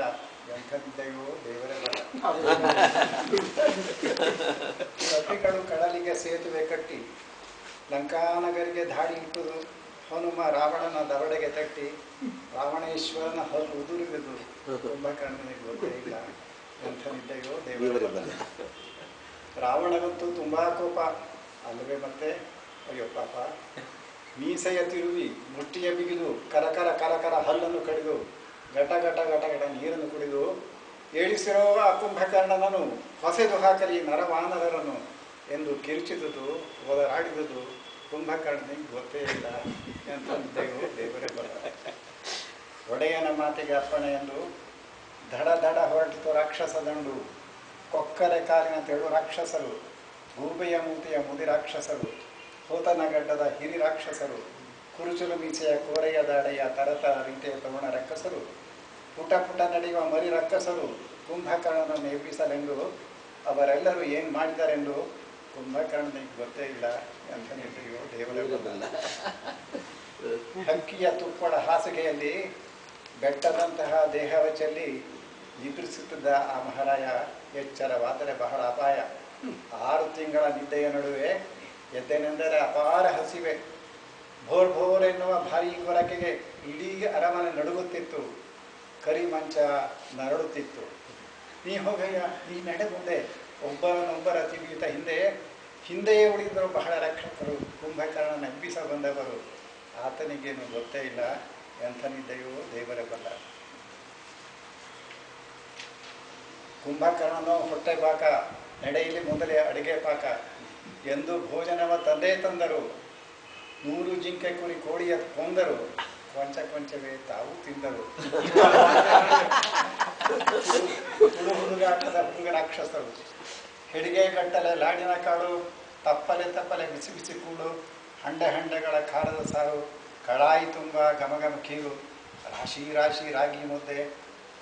ಇಲ್ಲ. ಎಂಥದ್ದಿದೆಯೋ ದೇವರೇ ಕಡಲಿಗೆ ಸೇತುವೆ ಕಟ್ಟಿ ಲಂಕಾನಗರಿಗೆ ಧಾಡಿ ಇಟ್ಟುದು ಹನುಮ ರಾವಣನ ದವಡೆಗೆ ತಟ್ಟಿ ರಾವಣೇಶ್ವರನ ಹಲ್ಲು ಉದುರಿದುದು ಕುಂಭಕರ್ಣನಿಗೆ ಗೊತ್ತೇ ಇಲ್ಲ. ಎಂಥನಿದ್ದೆಯೋ ದೇವರೇ ರಾವಣಗಂತೂ ತುಂಬಾ ಕೋಪ. ಅಲ್ಲವೇ ಮತ್ತೆ? ಅಯ್ಯೋ ಪಾಪ. ಮೀಸೆಯ ತಿರುವಿ ಮುಟ್ಟಿಯ ಬಿಗಿದು ಕರಕರ ಕರಕರ ಹಲ್ಲನ್ನು ಕಡಿದು ಘಟ ಘಟ ಘಟ ಘಟ ನೀರನ್ನು ಕುಡಿದು ಏಳಿಸಿರೋ ಆ ಕುಂಭಕರ್ಣನನು ಹೊಸೆದು ಹಾಕಲಿ ನರವಾನರನು ಎಂದು ಕಿರುಚಿದುದು ಓದರಾಡಿದುದು ಕುಂಭಕರ್ಣನಿಗೆ ಗೊತ್ತೇ ಇಲ್ಲ ಎಂತ ದೇವರೇ ಬರ ಒಡೆಯನ ಮಾತಿಗೆ ಅರ್ಪಣೆ ಎಂದು ದಡ ದಡ ಹೊರಟಿತು ರಾಕ್ಷಸ ದಂಡು ಕೊಕ್ಕರೆ ಕಾಲಿನ ತೆಳು ರಾಕ್ಷಸರು, ಗೂಬೆಯ ಮೂತಿಯ ಮುದಿ ರಾಕ್ಷಸರು ಹೋತನಗಡ್ಡದ ಹಿರಿ ರಾಕ್ಷಸರು, ಕುರುಚುಲು ಮೀಸೆಯ ಕೋರೆಯ ದಾಡೆಯ ತರತರ ರೀತಿಯ ತರುಣ ರಕ್ಕಸರು ಪುಟ ಪುಟ ನಡೆಯುವ ಮರಿ ರಕ್ಕಸರು ಕುಂಭಕರ್ಣನನ್ನು ಎಬ್ಬಿಸಲೆಂದು ಅವರೆಲ್ಲರೂ ಏನು ಮಾಡಿದ್ದಾರೆಂದು ಕುಂಭಕರ್ಣನಿಗೆ ಗೊತ್ತೇ ಇಲ್ಲ ಅಂತ ನಿಂತಿಯೋ ದೇವರೇ. ಹಕ್ಕಿಯ ತುಪ್ಪಳ ಹಾಸಿಗೆಯಲ್ಲಿ ಬೆಟ್ಟದಂತಹ ದೇಹವಚಲ್ಲಿ ನಿದ್ರಿಸುತ್ತಿದ್ದ ಆ ಮಹಾರಾಯ ಎಚ್ಚರವಾದರೆ ಬಹಳ ಅಪಾಯ. ಆರು ತಿಂಗಳ ನಿದ್ದೆಯ ನಡುವೆ ಎದ್ದೇನೆಂದರೆ ಅಪಾರ ಹಸಿವೆ. ಭೋರ್ ಭೋರ್ ಎನ್ನುವ ಭಾರಿ ಕೊರಕೆಗೆ ಇಡೀ ಅರಮನೆ ನಡುಗುತ್ತಿತ್ತು. ಕರಿ ಮಂಚ ನರಳುತ್ತಿತ್ತು. ನೀ ಹೋಗಯ್ಯ, ನೀ ನಡೆ ಮುಂದೆ ಒಬ್ಬರನ್ನೊಬ್ಬರ ತಿಳಿಯುತ್ತ ಹಿಂದೆ, ಹಿಂದೆಯೇ ಉಳಿದರು ಬಹಳ ರಕ್ಷಕರು ಕುಂಭಕರ್ಣ ನಂಬಿಸ ಬಂದವರು. ಆತನಿಗೇನು ಗೊತ್ತೇ ಇಲ್ಲ. ಎಂಥನಿದ್ದೆಯೋ ದೇವರೇ ಬಲ್ಲ ಕುಂಭಕರ್ಣನೋ ಹೊಟ್ಟೆ ಪಾಕ, ನಡೆಯಲ್ಲಿ ಮೊದಲೇ ಅಡಿಗೆ ಪಾಕ. ಎಂದು ಭೋಜನವ ತಂದೆ ತಂದರು. ನೂರು ಜಿಂಕೆ ಕುರಿ ಕೋಳಿಯ ಕೊಂದರು. ಕೊಂಚ ಕೊಂಚವೇ ತಾವು ತಿಂದರು ಹುಡು ಹುಡುಗಾಟದ ಹುಡುಗ ರಾಕ್ಷಸರು. ಹೆಡಿಗೆ ಗಟ್ಟಲೆ ಲಾಡಿನ ಕಾಳು, ತಪ್ಪಲೆ ತಪ್ಪಲೆ ಬಿಸಿ ಬಿಸಿ ಕೂಡು ಹಂಡೆ ಹಂಡೆಗಳ ಖಾರದ ಸಾರು, ಕಳಾಯಿ ತುಂಬ ಘಮ ಘಮ ಕೀರು, ರಾಶಿ ರಾಶಿ ರಾಗಿ ಮುದ್ದೆ,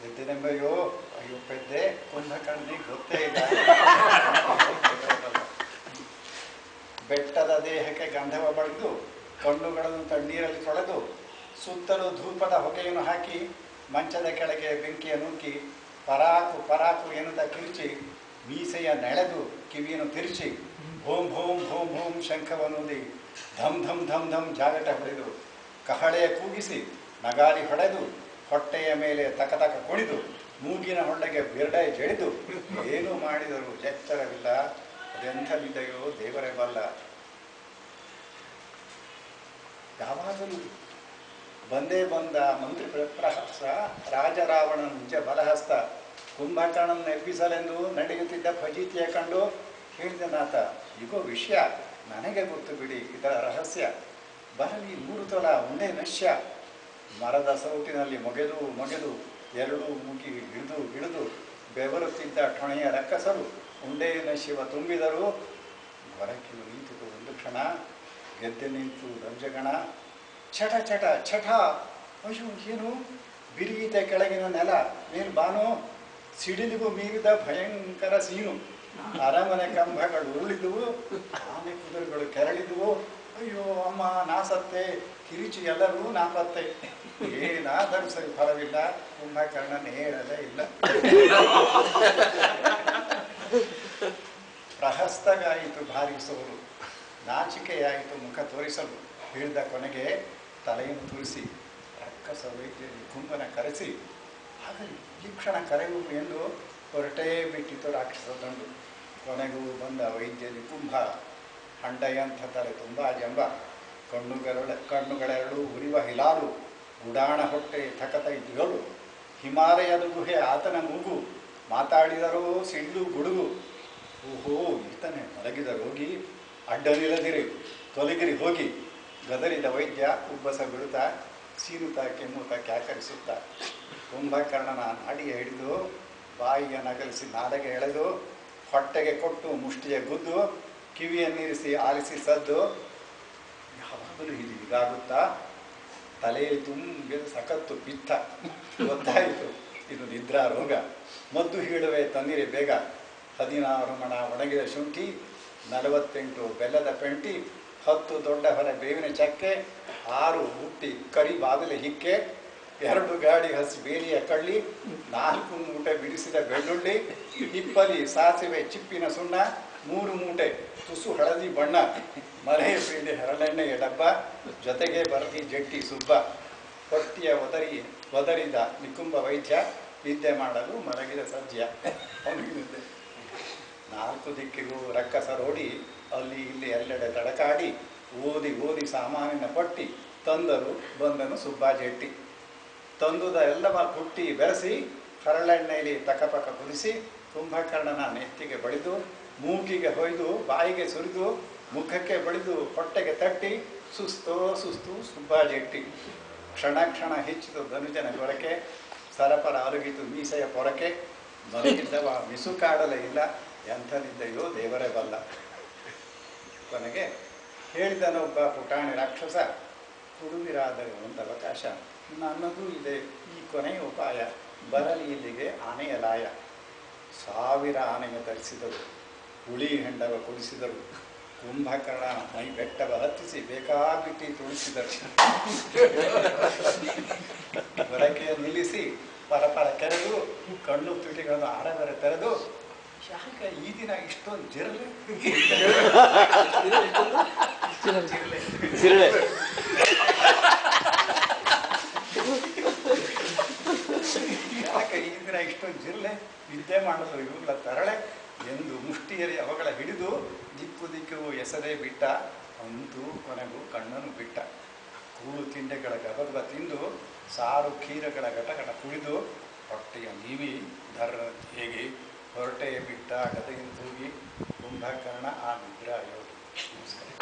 ಎದ್ದೆನೆಂಬೆಯೋ, ಅಯ್ಯೋ ಪೆದ್ದೆ ಕುಂಭಕರ್ಣಿಗೆ ಗೊತ್ತೇ ಇಲ್ಲ. ಬೆಟ್ಟದ ದೇಹಕ್ಕೆ ಗಂಧವ ಬಳಿದು, ಕಣ್ಣುಗಳನ್ನು ತಣ್ಣೀರಲ್ಲಿ ತೊಳೆದು ಸುತ್ತಲೂ ಧೂಪದ ಹೊಗೆಯನ್ನು ಹಾಕಿ, ಮಂಚದ ಕೆಳಗೆ ಬೆಂಕಿಯ ನೂಕಿ ಪರಾಕು ಪರಾಕು ಎನ್ನುತ್ತ ಕಿರುಚಿ, ಮೀಸೆಯ ನೆಳೆದು ಕಿವಿಯನ್ನು ತಿರುಚಿ ಭೂಮ್ ಭೂಮ್ ಭೂಮ್ ಭೂಮ್ ಶಂಖವನ್ನು ಧಮ್ ಧಮ್ ಧಮ್ ಧಮ್ ಜಾಗಟ ಹೊಡೆದು ಕಹಳೆಯ ಕೂಗಿಸಿ, ನಗಾರಿ ಹೊಡೆದು, ಹೊಟ್ಟೆಯ ಮೇಲೆ ತಕ ತಕ ಕುಣಿದು, ಮೂಗಿನ ಹೊಳ್ಳೆಗೆ ಬಿರಡೆ ಜಡಿದು, ಏನು ಮಾಡಿದರೂ ಎಚ್ಚರವಿಲ್ಲ. ಅದೆಂಥವಿದೆಯೋ ದೇವರೇ ಬಲ್ಲ. ಯಾವಾಗಲೂ ಬಂದೇ ಬಂದ ಮಂತ್ರಿ ಪ್ರಹಸ ರಾಜ ರಾಜರಾವಣ ನಿಜ ಬಲಹಸ್ತ. ಕುಂಭಕರ್ಣನ ಎಬ್ಬಿಸಲೆಂದು ನಡೆಯುತ್ತಿದ್ದ ಫಜೀತಿಯ ಕಂಡು ಹೇಳಿದನಾತ ಇಗೋ ವಿಷಯ, ನನಗೆ ಗೊತ್ತು ಬಿಡಿ, ಇದರ ರಹಸ್ಯ. ಬರಲಿ ಮೂರು ತೊಲ ಒಂದೇ ನಶ್ಯ ಮರದ ಸೌಟಿನಲ್ಲಿ ಮೊಗೆದು ಮೊಗೆದು, ಎರಡೂ ಮುಗಿ ಹಿಡಿದು ಹಿಡಿದು, ಬೆವರುತ್ತಿದ್ದ ಠೊಣೆಯ ರಕ್ಕಸರು ಉಂಡೆಯ ಶಿವ ತುಂಬಿದರು. ಹೊರಕಿಯು ನಿಂತಿತು ಒಂದು ಕ್ಷಣ, ಗೆದ್ದೆ ನಿಂತು ರಂಜಗಣ ಚಟ ಚಟ ಚಟ ಅಯ್ಯೋ ಏನು? ಬಿರಿಯಿತ ಕೆಳಗಿನ ನೆಲ ನೀನು ಬಾನು? ಸಿಡಿಲಿಗೂ ಮೀರಿದ ಭಯಂಕರ ಸೀನು. ಅರಮನೆ ಕಂಬಗಳು ಉರುಳಿದುವು ಆನೆ ಕುದುರೆಗಳು ಕೆರಳಿದುವು. ಅಯ್ಯೋ, ಅಮ್ಮ, ನಾಸತ್ತೆ. ಕಿರಿಚಿ ಎಲ್ಲರೂ ನಾಪತ್ತೆ. ಏನಾದರೂ ಸರಿ ಫಲವಿಲ್ಲ ಕುಂಭಕರ್ಣನ ಹೇಳದೇ ಇಲ್ಲ. ಪ್ರಹಸ್ತಗಾಯಿತು ಭಾರಿಸೋರು ನಾಚಿಕೆಯಾಯಿತು ಮುಖ ತೋರಿಸಲು. ಹಿಡಿದ ಕೊನೆಗೆ ತಲೆಯನ್ನು ತುರಿಸಿ ರಕ್ಕ ವೈದ್ಯರಿ ಕುಂಭನ ಕರೆಸಿ ಹಾಗಲಿ ಈ ಕ್ಷಣ ಕರೆಯು ಎಂದು ಹೊರಟೇ ಬಿಟ್ಟಿತು ರಾಕ್ಷಸ ದಂಡು. ಕೊನೆಗೂ ಬಂದ ವೈದ್ಯರಿ ಕುಂಭ, ಹಂಡೆಯಂಥ ತಲೆ ತುಂಬ ಜಂಬ ಕಣ್ಣುಗಳ ಕಣ್ಣುಗಳೆರಡು ಉರಿವ ಹಿಲಾಲು, ಗುಡಾಣ ಹೊಟ್ಟೆ ಥಕತ ಇದ್ದುಗಳು ಹಿಮಾಲಯದ ಗುಹೆ ಆತನ ಮೂಗು, ಮಾತಾಡಿದರೂ ಸಿಡ್ಲು ಗುಡುಗು. ಓಹೋ, ಈತನೇ ಮಲಗಿದ ರೋಗಿ ಅಡ್ಡಲಿಲ್ಲದಿರಿ ತೊಲಗಿರಿ, ಹೋಗಿ. ಗದರಿದ ವೈದ್ಯ ಉಬ್ಬಸ ಬೀಳುತ್ತಾ ಸೀನುತ್ತಾ ಕೆಮ್ಮುತ್ತಾ ಕ್ಯಾಕರಿಸುತ್ತಾ ಕುಂಭಕರ್ಣನ ನಾಡಿಗೆ ಹಿಡಿದು ಬಾಯಿಯ ನಗಲಿಸಿ ನಾಡಗೆ ಎಳೆದು ಹೊಟ್ಟೆಗೆ ಕೊಟ್ಟು ಮುಷ್ಟಿಯ ಗುದ್ದು ಕಿವಿಯನ್ನಿರಿಸಿ ಆಲಿಸಿ ಸದ್ದು. ಯಾವಾಗಲೂ ಇಲ್ಲಿ ಇದಾಗುತ್ತಾ? ತಲೆಯಲ್ಲಿ ತುಂಬಿದ ಸಖತ್ತು ಪಿತ್ತ. ಗೊತ್ತಾಯಿತು, ಇದು ನಿದ್ರಾ ರೋಗ ಮದ್ದು ಹೀಳುವೆ ತಂದಿರಿ ಬೇಗ. ಹದಿನಾರು ಮಣ ಒಣಗಿದ ಶುಂಠಿ, ನಲವತ್ತೆಂಟು ಬೆಲ್ಲದ ಪೆಂಟಿ ಹತ್ತು ದೊಡ್ಡ ಹೊರ ಬೇವಿನ ಚಕ್ಕೆ, ಆರು ಹುಟ್ಟಿ ಕರಿ ಬಾಗಿಲ ಹಿಕ್ಕೆ, ಎರಡು ಗಾಡಿ ಹಸಿ ಬೇಲಿಯ ಕಳ್ಳಿ, ನಾಲ್ಕು ಮೂಟೆ ಬಿಡಿಸಿದ ಬೆಳ್ಳುಳ್ಳಿ ಹಿಪ್ಪಲಿ ಸಾಸಿವೆ ಚಿಪ್ಪಿನ ಸುಣ್ಣ, ಮೂರು ಮೂಟೆ ತುಸು ಹಳದಿ ಬಣ್ಣ ಮರೆ ಬೀಳಿ ಹರಳೆಣ್ಣೆಯ ಡಬ್ಬ, ಜೊತೆಗೆ ಬರದಿ ಜಟ್ಟಿ ಸುಬ್ಬ. ಹೊಟ್ಟಿಯ ಒದರಿ, ಒದರಿದ ನಿಕುಂಬ ವೈದ್ಯ, ನಿದ್ದೆ ಮಾಡಲು ಮಲಗಿದ ಸದ್ಯ ಅವನಿಗೆ ನಾಲ್ಕು ದಿಕ್ಕಿಗೂ ರಕ್ಕಸರೋಡಿ ಅಲ್ಲಿ ಇಲ್ಲಿ ಎಲ್ಲೆಡೆ ತಡಕಾಡಿ ಓದಿ ಓದಿ ಸಾಮಾನಿನ ಪಟ್ಟಿ, ತಂದರು ಬಂದನು ಸುಬ್ಬಾಜೆಟ್ಟಿ ತಂದುದ ಎಲ್ಲವ ಕುಟ್ಟಿ ಬೆರೆಸಿ ಹರಳೆಣ್ಣೆಯಲ್ಲಿ ತಕಪಕ ಕುದಿಸಿ, ಕುಂಭಕರ್ಣನ ನೆತ್ತಿಗೆ ಬಳಿದು ಮೂಗಿಗೆ ಹೊಯ್ದು, ಬಾಯಿಗೆ ಸುರಿದು, ಮುಖಕ್ಕೆ ಬಳಿದು ಹೊಟ್ಟೆಗೆ ತಟ್ಟಿ, ಸುಸ್ತೋ ಸುಸ್ತು ಸುಬ್ಬಾ ಜೆಟ್ಟಿ. ಕ್ಷಣ ಕ್ಷಣ ಹೆಚ್ಚಿತು ಧನುಜನ ಕೊರಕೆ, ಸರಪರ ಅಲುಗಿತು ಮೀಸೆಯ ಪೊರಕೆ. ಮಲಗಿದ್ದವ ಮಿಸುಕಾಡಲೇ ಇಲ್ಲ ಎಂಥದಿದ್ದೆಯೋ ದೇವರೇ ಬಲ್ಲ. ಕೊನೆಗೆ ಹೇಳಿದನೊಬ್ಬ ಪುಟಾಣಿ ರಾಕ್ಷಸ ಒಂದು ಅವಕಾಶ. ನನ್ನದು ಇದೆ, ಈ ಕೊನೆಯ ಉಪಾಯ. ಬರಲಿ ಇಲ್ಲಿಗೆ, ಆನೆಯ ಲಾಯ. ಸಾವಿರ ಆನೆಯ ಧರಿಸಿದರು ಹುಳಿ ಹೆಂಡವ ಕುಡಿಸಿದರು, ಕುಂಭಕರ್ಣ ಮೈ ಬೆಟ್ಟವ ಹತ್ತಿಸಿ ಬೇಕಾಬಿಟ್ಟಿ ತುಳಿಸಿದರು. ಹೊರಕೆ ನಿಲ್ಲಿಸಿ, ಪರಪರ ಕೆರೆದು, ಕಣ್ಣು ತುಟಿಗಳನ್ನು ಆಡಬರ ತೆರೆದು ಯಾಕೆ ದಿನ ಇಷ್ಟೊಂದು ಜಿರಲೆ ಸಿರಳೆ ಯಾಕೆ ಇಷ್ಟೊಂದು ಜಿರಲೆ ನಿದ್ದೆ ಮಾಡಲು ಇವುಗಳ ತರಳೆ. ಎಂದು ಮುಷ್ಟಿಯರಿ ಅವುಗಳ ಹಿಡಿದು ದಿಕ್ಕು ದಿಕ್ಕು ಎಸರೇ ಬಿಟ್ಟ. ಅಂತೂ ಕೊನೆಗೂ ಕಣ್ಣನ್ನು ಬಿಟ್ಟ. ಕೂಳು ತಿಂಡೆಗಳ ಗಬಗಬ ತಿಂದು ಸಾರು ಖೀರಗಳ ಘಟಘಟ ಕುಡಿದು ಹೊಟ್ಟೆಯ ನೀವಿ ಧರ ಹೇಗೆ? ಹೊರಟೆಯ ಬಿಟ್ಟ ಗದಗಿನ ತೂಗಿ ಕುಂಭಕರ್ಣ ಆ ನಿದ್ರಾ ಯೋಗಿ ನಮಸ್ಕಾರ.